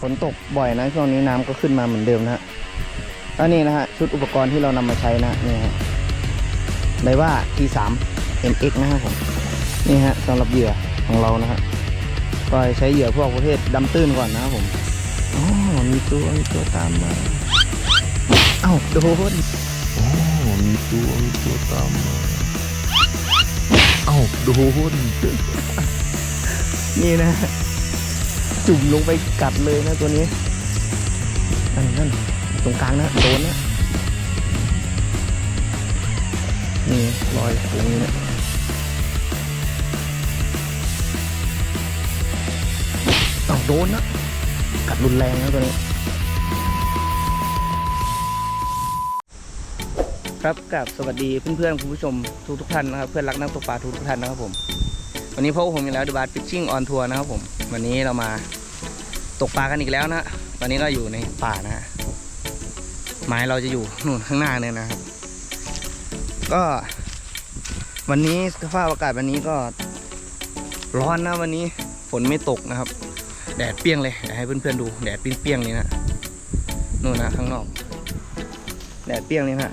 ฝนตกบ่อยนะช่วงนี้น้ำก็ขึ้นมาเหมือนเดิมนะฮะแล้วนี่นะฮะชุดอุปกรณ์ที่เรานำมาใช้นะนี่ฮะไดว่า T3 MX นะครับผมนี่ฮะสำหรับเหยื่อของเรานะฮะก็ใช้เหยื่อพวกประเภทดำตื้นก่อนนะครับผมอ๋อมีตัวมีตัวตามมาเอ้าโดนอ๋อมีตัวมีตัวตามมาเอ้าโดนนี่นะ จุ่มลงไปกัดเลยนะตัวนี้ นั่นนั่นตรงกลางนะโดนนะนี่รอยตรงนี้นะเอาโดนนะ กัดรุนแรงนะตัวนี้ ครับกับสวัสดีเพื่อนๆคุณผู้ชมทุกทุกท่านนะครับ เพื่อนรักนักตกปลาทุกทุกท่านนะครับผม วันนี้พบผมอีกแล้วดูบาร์ฟิชชิ่งออนทัวร์นะครับผม วันนี้เรามา ตกปลากันอีกแล้วนะ ตอนนี้ก็อยู่ในป่านะฮะไม้เราจะอยู่นู่นข้างหน้าเนี่ยนะครับก็ วันนี้สภาพอากาศวันนี้ก็ ร้อนนะวันนี้ฝนไม่ตกนะครับ แดดเปรี้ยงเลยเดี๋ยวให้เพื่อนๆดู แดดเปรี้ยงๆเลยนะนู่นนะข้างนอก แดดเปรี้ยงเลยนะ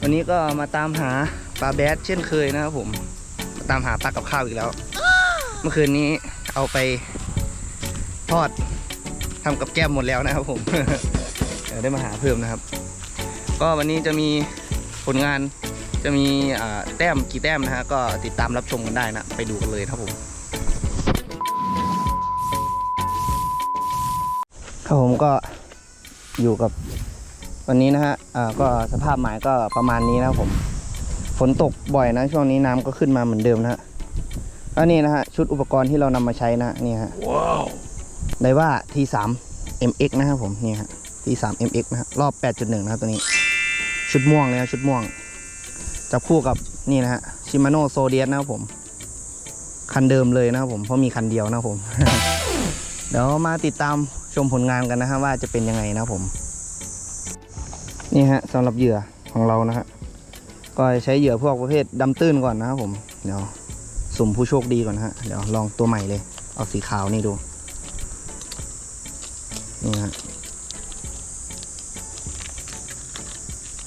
วันนี้ก็มาตามหาปลาแบดเช่นเคยนะครับผม ตามหาปลากับข้าวอีกแล้ว เมื่อคืนนี้เอาไป ทอดทำกับแก้มหมดแล้วนะครับผม เดี๋ยวได้มาหาเพิ่มนะครับ ก็วันนี้จะมีผลงานจะมีแต้มกี่แต้มนะฮะก็ติดตามรับชมกันได้นะ ไปดูกันเลยครับผม ครับผมก็อยู่กับวันนี้นะฮะอ่าก็สภาพหมายก็ประมาณนี้นะครับผม ฝนตกบ่อยนะ ช่วงนี้น้ำก็ขึ้นมาเหมือนเดิมนะฮะแล้วนี่นะฮะชุดอุปกรณ์ที่เรานำมาใช้นะนี่ฮะว้าว ไดว่า T3 MX นะครับผมนี่ฮะ T3 MX นะฮะรอบ 8.1 นะครับตัวนี้ ชุดม่วงเลยนะชุดม่วง จับคู่กับนี่นะฮะชิมาโนโซเดียสนะครับผม คันเดิมเลยนะครับผมเพราะมีคันเดียวนะครับผม เดี๋ยวมาติดตามชมผลงานกันนะฮะว่าจะเป็นยังไงนะครับผม นี่ฮะสำหรับเหยื่อของเรานะฮะก็ใช้เหยื่อพวกประเภทดำตื้นก่อนนะครับผม เดี๋ยวสุ่มผู้โชคดีก่อนนะฮะ เดี๋ยวลองตัวใหม่เลย เอาสีขาวนี่ดู นี่ฮะ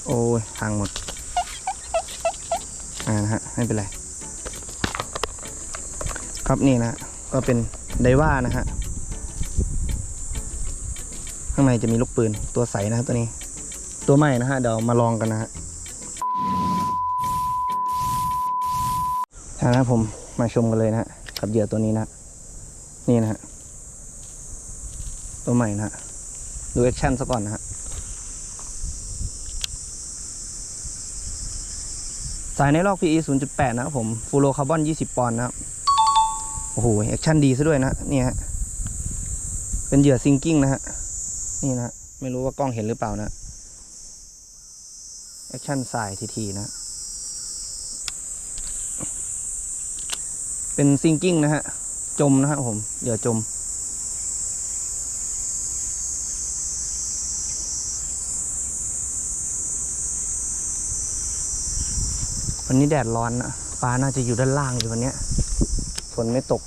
โอ้ยพังหมด อ่านะฮะ ไม่เป็นไร ครับนี่นะฮะก็เป็นไดว่านะฮะ ข้างในจะมีลูกปืนตัวใสนะตัวนี้ ตัวใหม่นะฮะ เดี๋ยวมาลองกันนะฮะนะครับผมมาชมกันเลยนะฮะกับเหยื่อตัวนี้นะ นี่นะฮะ ตัวใหม่นะฮะ ดูแอคชั่นซะก่อนนะฮะ สายในลอก PE 0.8 นะครับผม ฟูโรคาร์บอน 20 ปอนด์นะครับ โอ้โห แอคชั่นดีซะด้วยนะ เนี่ยฮะ เป็นเหยื่อซิงกิ้งนะฮะ นี่นะ ไม่รู้ว่ากล้องเห็นหรือเปล่านะ แอคชั่นสายทีๆนะ เป็นซิงกิ้งนะฮะ จมนะฮะผมเดี๋ยวจม วันนี้แดดร้อนนะปลาน่าจะอยู่ด้านล่างอยู่วันเนี้ยฝนไม่ตก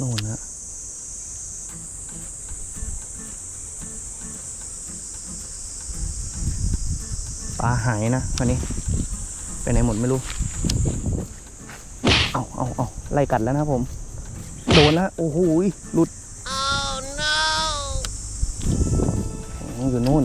นู่นนะปลาหายนะวันนี้ไปไหนหมดไม่รู้ เอาเอาเอาไล่กัดแล้วนะครับผม โดนแล้วโอ้โหยหลุด oh no อยู่นู่น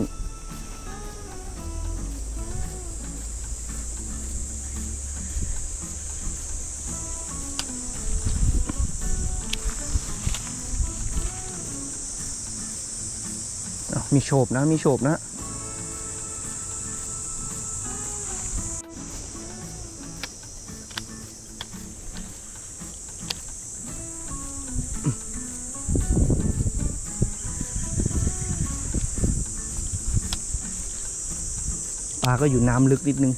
มีโฉบนะ มีโฉบนะ ปลาก็อยู่น้ำลึกนิดนึง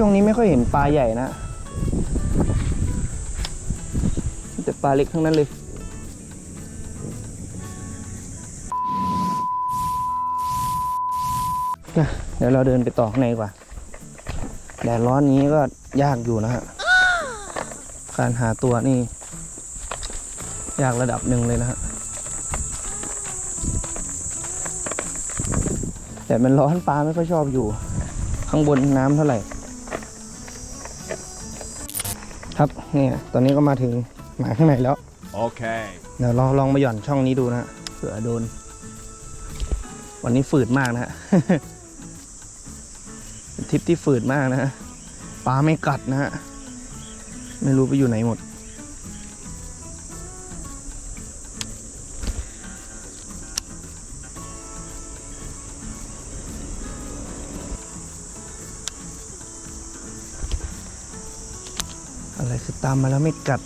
ช่วงนี้ไม่ค่อยเห็นปลาใหญ่นะแต่ปลาเล็กทั้งนั้นเลยนะเดี๋ยวเราเดินไปต่อข้างในกว่า แดดร้อนนี้ก็ยากอยู่นะฮะ การหาตัวนี่ ยากระดับหนึ่งเลยนะฮะแต่มันร้อนปลาไม่ค่อยชอบอยู่ ข้างบนน้ำเท่าไหร่ ครับเนี่ยตอนนี้ก็มาถึงหมายข้างในแล้ว Okay. เดี๋ยวลองลองมาหย่อนช่องนี้ดูนะฮะเผื่อโดน วันนี้ฝืดมากนะฮะ เป็นทริปที่ฝืดมากนะฮะปลาไม่กัดนะฮะ ไม่รู้ไปอยู่ไหนหมด ตามมาแล้วไม่กัด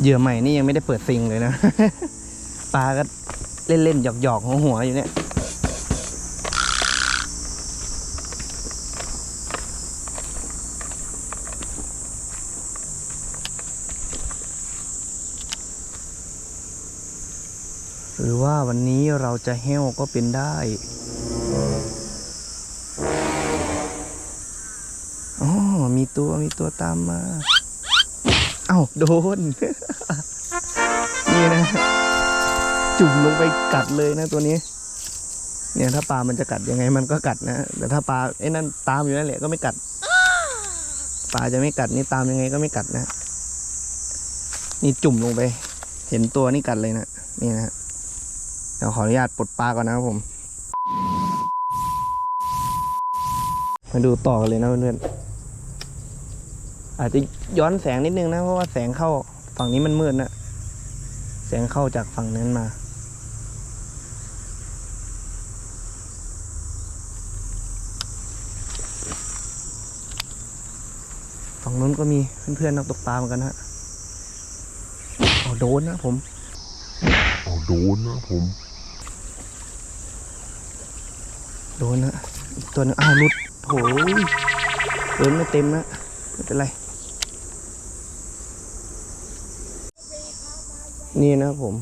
เหยื่อใหม่นี่ยังไม่ได้เปิดซิงเลยนะ ปลาก็เล่นๆ หยอกๆ หัวๆอยู่เนี่ยหรือว่าวันนี้เราจะแห้วก็เป็นได้ ตัวมีตัวตามมา เอ้าโดน นี่นะ จุ่มลงไปกัดเลยนะตัวนี้ เนี่ยถ้าปลามันจะกัดยังไงมันก็กัดนะแต่ถ้าปลาไอ้นั่นตามอยู่นั่นแหละก็ไม่กัดปลาจะไม่กัดนี่ตามยังไงก็ไม่กัดนะ นี่จุ่มลงไป เห็นตัวนี่กัดเลยนะนี่นะเดี๋ยวขออนุญาตปลดปลาก่อนนะครับผมมาดูต่อกันเลยนะเพื่อนๆ อาจจะย้อนแสงนิดนึงนะ เพราะว่าแสงเข้าฝั่งนี้มันมืดนะ แสงเข้าจากฝั่งนั้นมา ฝั่งนู้นก็มีเพื่อนๆนักตกปลาเหมือนกันฮะเอาโดนนะผมเอาโดนนะผม โดนนะอีกตัวหนึงอ้าวหลุดโถยเดินไม่เต็มนะ ไม่เป็นไร นี่นะผม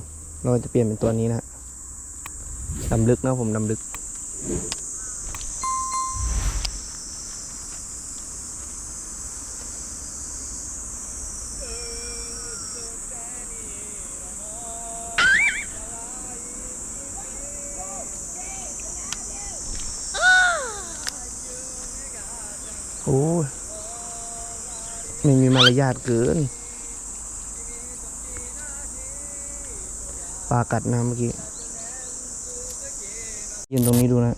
เราจะเปลี่ยนเป็นตัวนี้นะฮะดำลึกนะผมดำลึก โอ้ยไม่มีมารยาทเกิน ปลากัดนะเมื่อกี้ยืนตรงนี้ดูนะ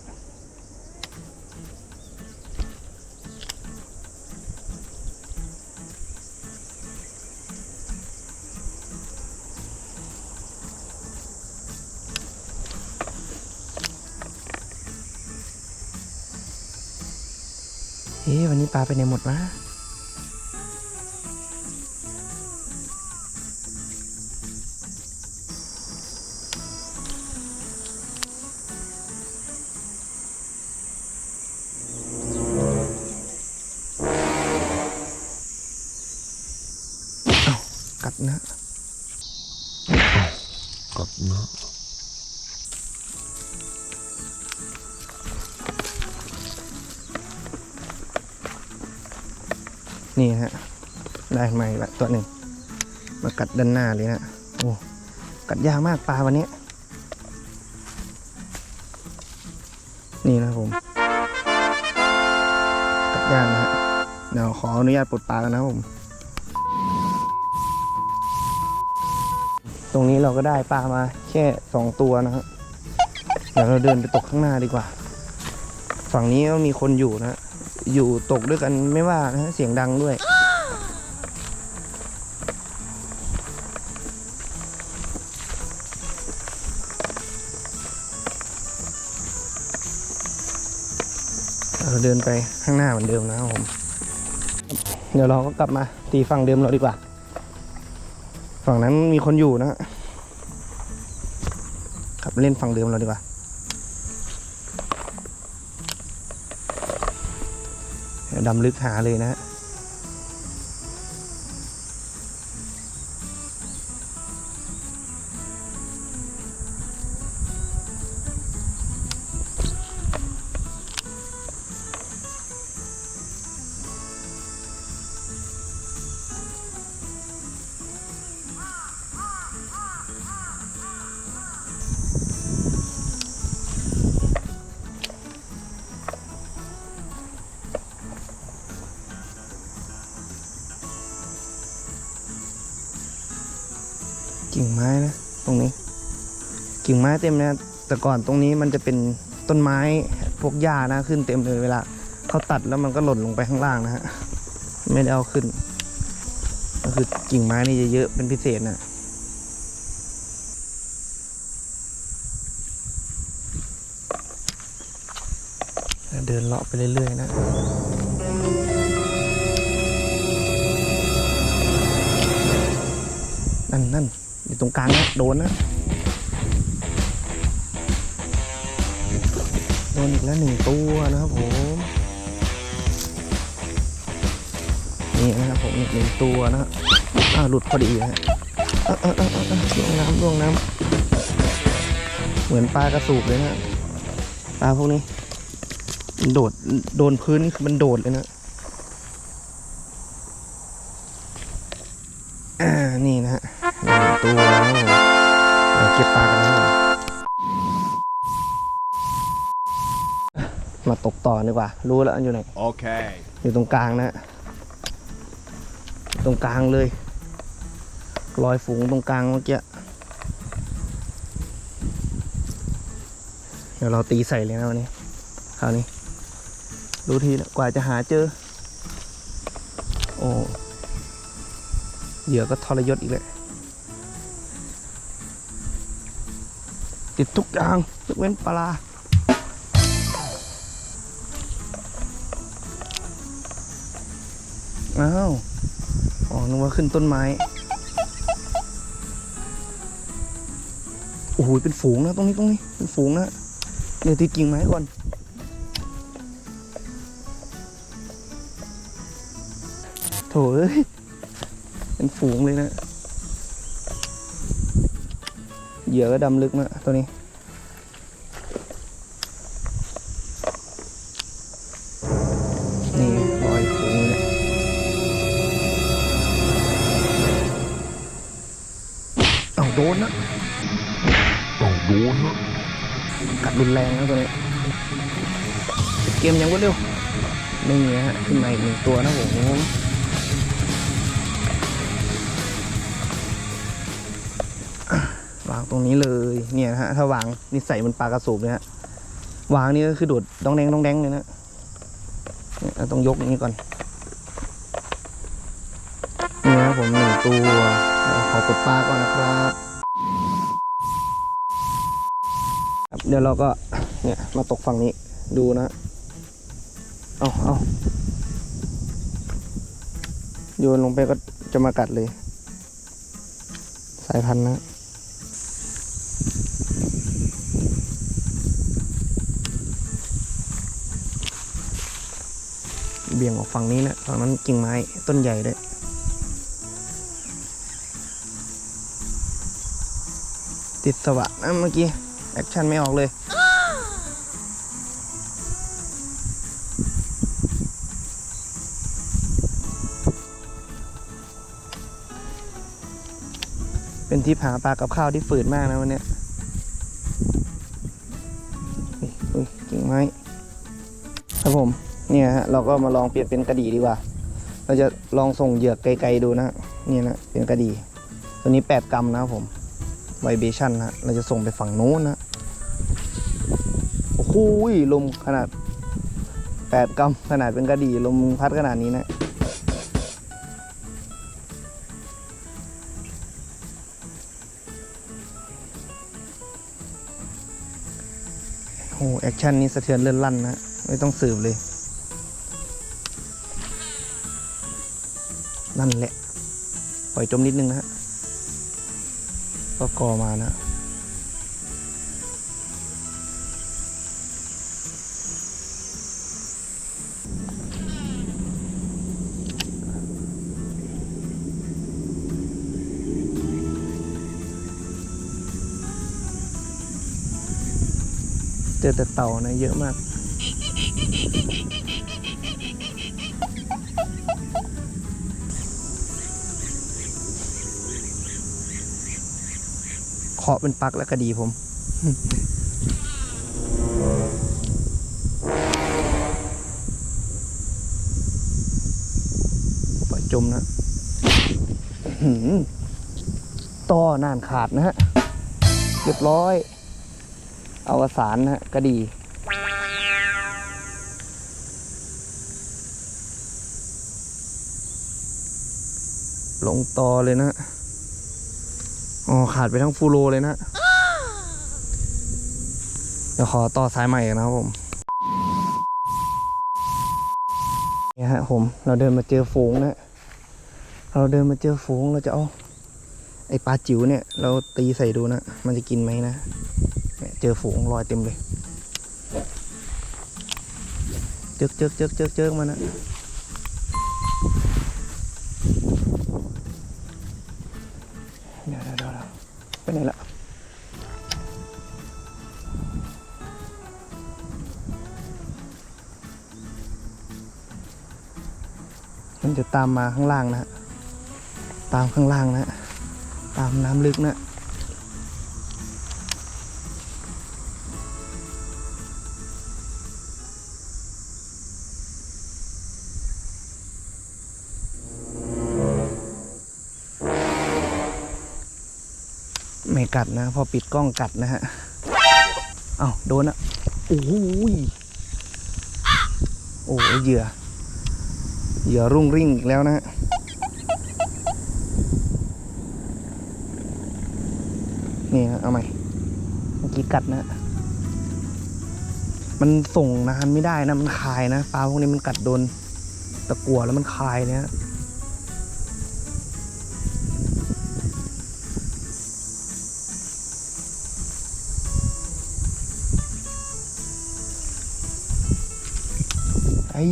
เฮ้วันนี้ปลาไปไหนหมดวะ มาอีกละตัวหนึ่งมากัดด้านหน้าเลยนะโอ้กัดยากมากปลาวันนี้ นี่นะครับผม กัดยากนะฮะเดี๋ยวขออนุญาตปลดปลากันนะผม ตรงนี้เราก็ได้ปลามาแค่สองตัวนะฮะเดี๋ยวเราเดินไปตกข้างหน้าดีกว่า ฝั่งนี้ก็มีคนอยู่นะ อยู่ตกด้วยกันไม่ว่านะเสียงดังด้วย เดินไปข้างหน้าเหมือนเดิมนะครับผม เดี๋ยวเราก็กลับมาตีฝั่งเดิมเราดีกว่า ฝั่งนั้นมีคนอยู่นะ ขับเล่นฝั่งเดิมเราดีกว่า ดำลึกหาเลยนะฮะ แต่ก่อนตรงนี้มันจะเป็นต้นไม้พวกหญ้านะขึ้นเต็มเลยเวลาเขาตัดแล้วมันก็หล่นลงไปข้างล่างนะฮะไม่ได้เอาขึ้น ก็คือกิ่งไม้นี่จะเยอะเป็นพิเศษนะเดินเลาะไปเรื่อยๆนะนั่นนั่นอยู่ตรงกลางนะโดนนะ โดนอีกแล้วหนึ่งตัวนะครับผม นี่นะครับผมอีกหนึ่งตัวนะฮะอ้าหลุดพอดีฮะเอ้าเอ้าเอ้าเอ้าเอ้าลงน้ำลงน้ำเหมือนปลากระสูบเลยนะปลาพวกนี้ โดดโดนพื้นนี่คือมันโดดเลยนะอ่านี่นะฮะหนึ่งตัวนะครับผมเดี๋ยวเก็บปลากันนะ มาตกต่อดีกว่า รู้แล้วอันอยู่ไหน Okay. อยู่ตรงกลางนะฮะตรงกลางเลยลอยฝูงตรงกลางเมื่อกี้เดี๋ยวเราตีใส่เลยนะวันนี้คราวนี้ดูทีนะกว่าจะหาเจอ โอ้เหยื่อก็ทรยศอีกเลยติดทุกอย่างยกเว้นปลา อ้าวอ๋อนึกว่าขึ้นต้นไม้ โอ้โห เป็นฝูงนะ ตรงนี้ตรงนี้ เป็นฝูงนะ เดี๋ยวติดกิ่งไม้ก่อน โถเอ้ย เป็นฝูงเลยนะ เหยื่อก็ดำลึกนะตัวนี้ รุนแรงนะตัวนี้เกมยังรวดเร็วนี่นะฮะขึ้นมาอีกหนึ่งตัวนะผมวางตรงนี้เลยเนี่ยฮะถ้าวางนิสัยมันปลากระสูบเลยฮะวางนี่ก็คือโดดดองแดงดองแดงเลยนะเนี่ยเราต้องยกอย่างนี้ก่อนนี่นะครับผมหนึ่งตัวเดี๋ยวขอกดปลาก่อนนะครับ ครับ เดี๋ยวเราก็เนี่ยมาตกฝั่งนี้ดูนะ เอาเอาโยนลงไปก็จะมากัดเลย สายพันธุ์นะเบี่ยงออกฝั่งนี้นะฝั่งนั้นกิ่งไม้ต้นใหญ่ด้วยติดสวะนะเมื่อกี้ แอคชั่นไม่ออกเลยเป็นที่หาปลากับข้าวที่ฝืดมากนะวันนี้ยอุ๊ยอุ้ยกิ่งไม้ครับผม เนี่ยฮะเราก็มาลองเปลี่ยนเป็นกระดี่ดีกว่า เราจะลองส่งเหยือกไกลๆดูนะเนี่ยนะเป็นกระดี่ตัวนี้ 8 กรัมนะครับผมไวเบชั่นนะเราจะส่งไปฝั่งโน้นนะ โอ้โหลมขนาด 8กรัมขนาดเป็นกระดี่ลมพัดขนาดนี้นะโอ้แอคชั่นนี้สะเทือนเลื่อนลั่นนะ ไม่ต้องสืบเลย นั่นแหละ ปล่อยจมนิดนึงนะฮะก็กอมานะ เจอแต่เต่านะเยอะมาก เคาะเป็นปักแล้วก็ดีผมปล่อยจมนะต่อนานขาดนะฮะ เรียบร้อย เอาวสารนะฮะก็ดี ลงต่อเลยนะอ๋อขาดไปทั้งฟูโรเลยนะเดี๋ยวขอต่อสายใหม่กันนะครับผมเนี่ยฮะผมเราเดินมาเจอฝูงนะ เราเดินมาเจอฝูงเราจะเอาไอปลาจิ๋วเนี่ย เราตีใส่ดูนะ มันจะกินไหมนะ เจอฝูงลอยเต็มเลยเจิกเจิกเจิกเจิกเจิกมานะเดี๋ยวเดี๋ยวเดี๋ยวเดี๋ยวไปไหนละมันจะตามมาข้างล่างนะฮะตามข้างล่างนะ ตามน้ำลึกนะ ไม่กัดนะ พอปิดกล้องกัดนะฮะเอาโดนอะโอ้ยโอ้ยเหยื่อเหยื่อรุ่งริ่งอีกแล้วนะฮะนี่ฮะเอาใหม่เมื่อกี้กัดนะ มันส่งนานไม่ได้นะ มันคายนะปลาพวกนี้มันกัดโดนตะกั่วแล้วมันคายเนี่ย ไอ้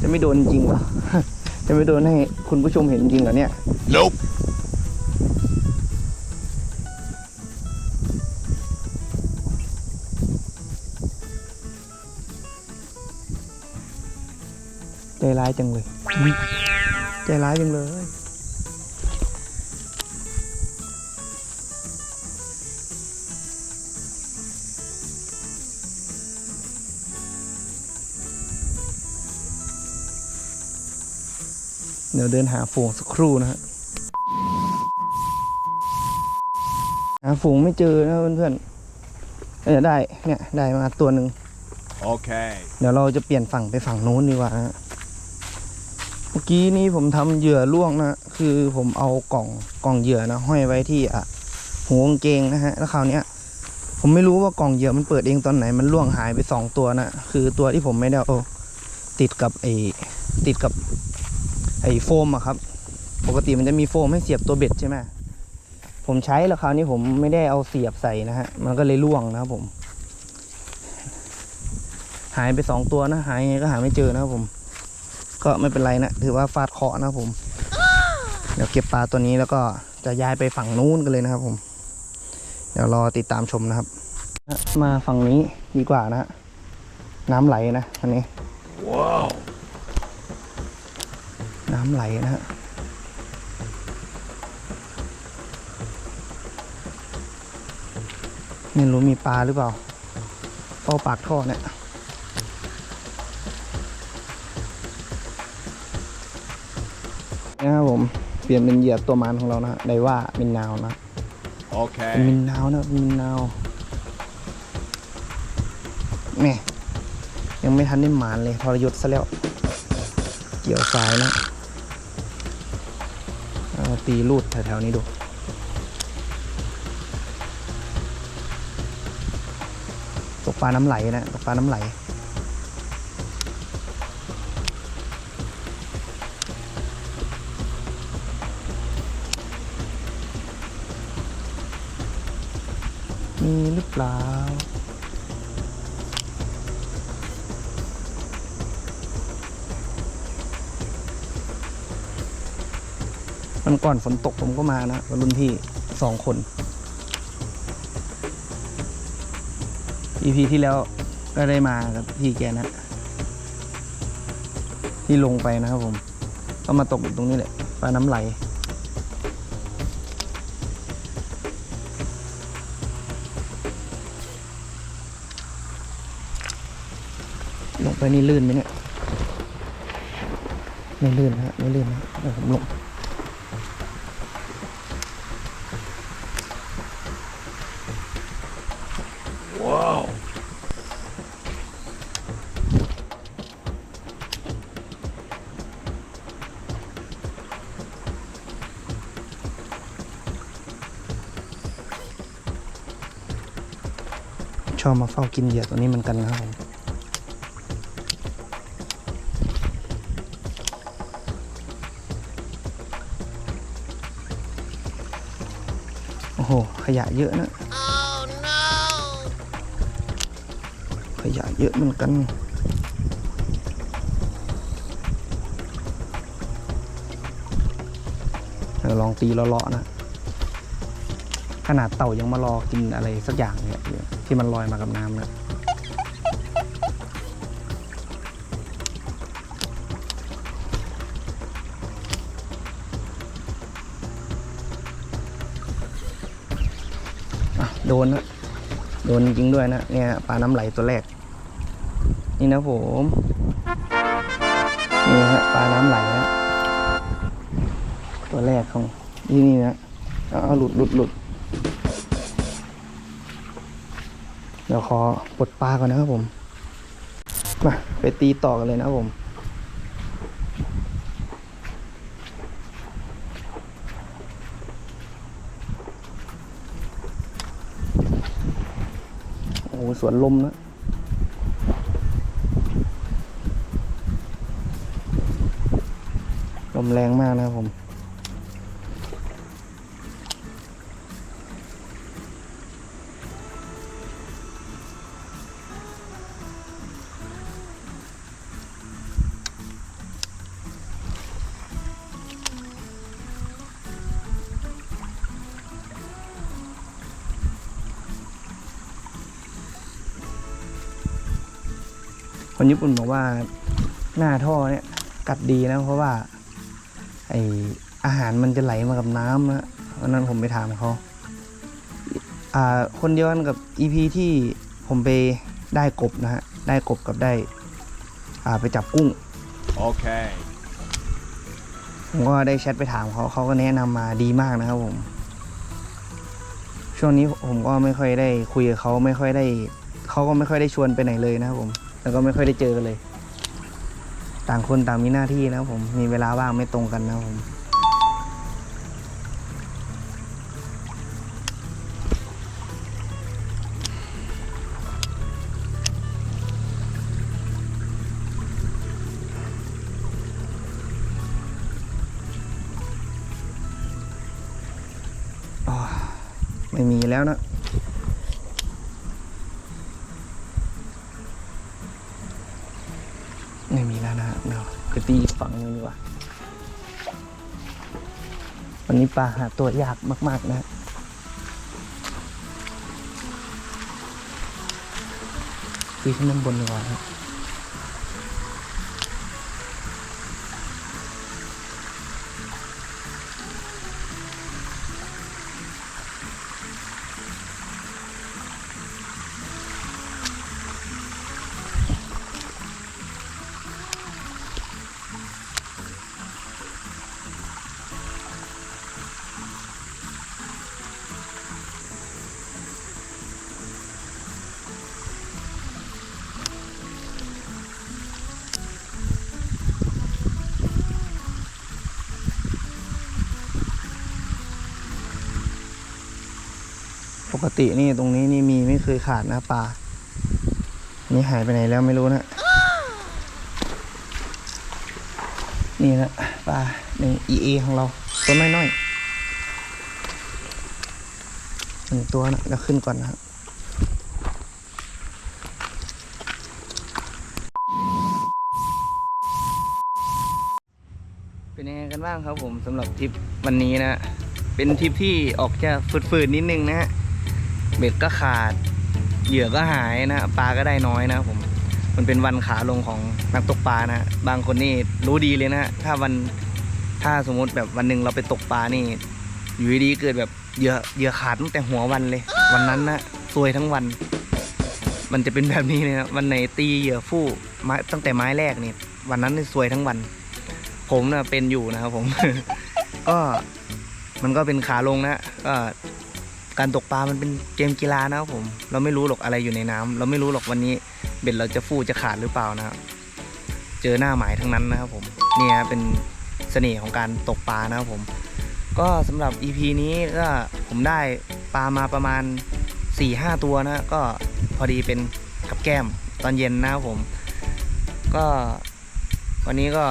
จะไม่โดนจริงเหรอ จะไม่โดนให้คุณผู้ชมเห็นจริงเหรอเนี่ย Nope ใจร้ายจังเลย ใจร้ายจังเลย เดี๋ยวเดินหาฝูงสักครู่นะฮะหาฝูงไม่เจอนะเพื่อนๆเออได้เนี่ยได้มาตัวหนึ่ง Okay เดี๋ยวเราจะเปลี่ยนฝั่งไปฝั่งโน้นดีกว่านะเมื่อกี้นี้ผมทำเหยื่อล่วงนะ คือผมเอากล่องกล่องเหยื่อนะห้อยไว้ที่อะหัวกางเกงนะฮะ แล้วคราวเนี้ยผมไม่รู้ว่ากล่องเหยื่อมันเปิดเองตอนไหน มันล่วงหายไปสองตัวนะ คือตัวที่ผมไม่ได้เอาติดกับไอ้ติดกับ ไอโฟมอะครับ ปกติมันจะมีโฟมให้เสียบตัวเบ็ดใช่ไหมผมใช้แล้วคราวนี้ผมไม่ได้เอาเสียบใส่นะฮะ มันก็เลยล่วงนะครับผม หายไปสองตัวนะ หายยังไงก็หาไม่เจอนะครับผม ก็ไม่เป็นไรนะ ถือว่าฟาดเคาะนะครับผม เดี๋ยวเก็บปลาตัวนี้แล้วก็จะย้ายไปฝั่งนู้นกันเลยนะครับผม เดี๋ยวรอติดตามชมนะครับ มาฝั่งนี้ดีกว่านะฮะ น้ำไหลนะอันนี้ Wow น้ำไหลนะฮะไม่รู้มีปลาหรือเปล่าเป้าปากท่อเนี่ยนะครับผมเปลี่ยนเป็นเหยื่อตัวมันของเรานะฮะไดว่ามินนาวนะเป็น Okay มินนาวนะมินนาวแม่ยังไม่ทันได้หมานเลยทรยศซะแล้ว เกี่ยวสายนะเอา ตีลูดแถวๆนี้ดู ตกปลาน้ำไหลนะ ตกปลาน้ำไหล มีหรือเปล่า มันก่อนฝนตกผมก็มานะรุ่นพี่สองคน EP ที่แล้วก็ได้มากับพี่แกนะ ที่ลงไปนะครับผม ก็มาตกอยู่ตรงนี้แหละปลาน้ำไหลลงไปนี่ลื่นไหมเนี่ย ไม่ลื่นนะฮะ ไม่ลื่นนะเดี๋ยวผมลง ว้าว ช อบมาเฝ้ากินเหยื่อตัวนี้เหมือนกันนะครับผมโอ้โห ขยะเยอะนะขยะเยอะเหมือนกันเดี๋ยวลองตีเลาะๆนะ ขนาดเต่ายังมารอกินอะไรสักอย่างเนี่ยที่มันลอยมากับน้ำนะโดนนะโดนจริงด้วยนะ เนี่ยปลาน้ำไหลตัวแรก นี่นะผม นี่ฮะปลาน้ำไหลนะตัวแรกของที่นี่นะ เอาเอาหลุดหลุดหลุด เดี๋ยวขอปลดปลาก่อนนะครับผม มา ไปตีต่อกันเลยนะครับผม โอ้โหสวนลมนะลมแรงมากนะครับผม คนญี่ปุ่นบอกว่าหน้าท่อเนี่ยกัดดีนะเพราะว่า ไออาหารมันจะไหลมากับน้ำนะวันนั้นผมไปถามเขาอ่าคนเดียวกันกับ EP ที่ผมไปได้กบนะฮะได้กบกับได้ อ่าไปจับกุ้ง Okay. ผมก็ได้แชทไปถามเขาเขาก็แนะนำมาดีมากนะครับผม ช่วงนี้ผมก็ไม่ค่อยได้คุยกับเขาไม่ค่อยได้เขาก็ไม่ค่อยได้ชวนไปไหนเลยนะครับผม แล้วก็ไม่ค่อยได้เจอกันเลย ต่างคนต่างมีหน้าที่นะผมมีเวลาว่างไม่ตรงกันนะผมไม่มีแล้วนะ ไม่มีแล้วนะเดี๋ยวไป ตีฝั่งนึงดีกว่า วันนี้ปลาหาตัวยากมาก ๆ นะคุยขึ้นด้านบนดีกว่าครับ กตินี่ตรงนี้นี่มีไม่เคยขาดนะปลา นี่หายไปไหนแล้วไม่รู้นะ นี่นะปลาหนึ่ง EA ของเราตัวน้อยๆหนึ่งตัวนะเดี๋ยวขึ้นก่อนนะครับเป็นยังไงกันบ้างครับผมสำหรับทริปวันนี้นะ เป็นทริปที่ออกจะฝืดๆนิดนึงนะฮะ เบ็ดก็ขาด เหยื่อก็หายนะปลาก็ได้น้อยนะผม มันเป็นวันขาลงของนักตกปลานะ บางคนนี่รู้ดีเลยนะถ้าวันถ้าสมมติแบบวันหนึ่งเราไปตกปลานี่ อยู่ดีๆเกิดแบบเหยื่อเหยื่อขาดตั้งแต่หัววันเลย วันนั้นนะซวยทั้งวัน มันจะเป็นแบบนี้เลยนะวันไหนตีเหยื่อฟู่ไม้ตั้งแต่ไม้แรกนี่ วันนั้นซวยทั้งวัน ผมนะเป็นอยู่นะครับผม ก็มันก็เป็นขาลงนะก็ การตกปลามันเป็นเกมกีฬานะครับผม เราไม่รู้หรอกอะไรอยู่ในน้ำเราไม่รู้หรอกวันนี้เบ็ดเราจะฟูจะขาดหรือเปล่านะครับเจอหน้าหมายทั้งนั้นนะครับผมเนี่ยเป็นเสน่ห์ของการตกปลานะครับผม ก็สำหรับ EP นี้ก็ผมได้ปลามาประมาณ 4-5 ตัวนะก็พอดีเป็นกับแก้มตอนเย็นนะครับผม ก็วันนี้ก็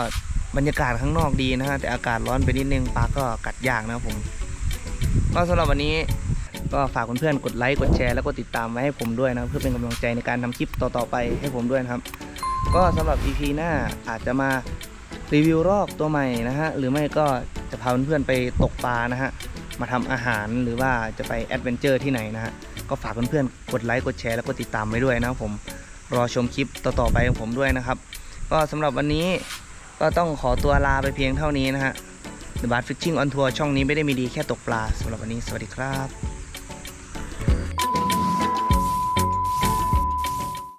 บรรยากาศข้างนอกดีนะฮะแต่อากาศร้อนไปนิดนึงปลาก็กัดยากนะครับผม ก็สำหรับวันนี้ ก็ฝากเพื่อนๆกดไลค์กดแชร์แล้วก็ติดตามไว้ให้ผมด้วยนะเพื่อเป็นกำลังใจในการทำคลิปต่อๆไปให้ผมด้วยนะครับ ก็สำหรับ EP หน้าอาจจะมารีวิวรอกตัวใหม่นะฮะหรือไม่ก็จะพาเพื่อนๆไปตกปลานะฮะมาทำอาหารหรือว่าจะไปแอดเวนเจอร์ที่ไหนนะฮะก็ฝากเพื่อนๆกดไลค์กดแชร์แล้วก็ติดตามไว้ด้วยนะครับผมรอชมคลิปต่อๆไปของผมด้วยนะครับ ก็สำหรับวันนี้ก็ต้องขอตัวลาไปเพียงเท่านี้นะฮะ The Bar Fishing on Tour ช่องนี้ไม่ได้มีดีแค่ตกปลาสำหรับวันนี้สวัสดีครับ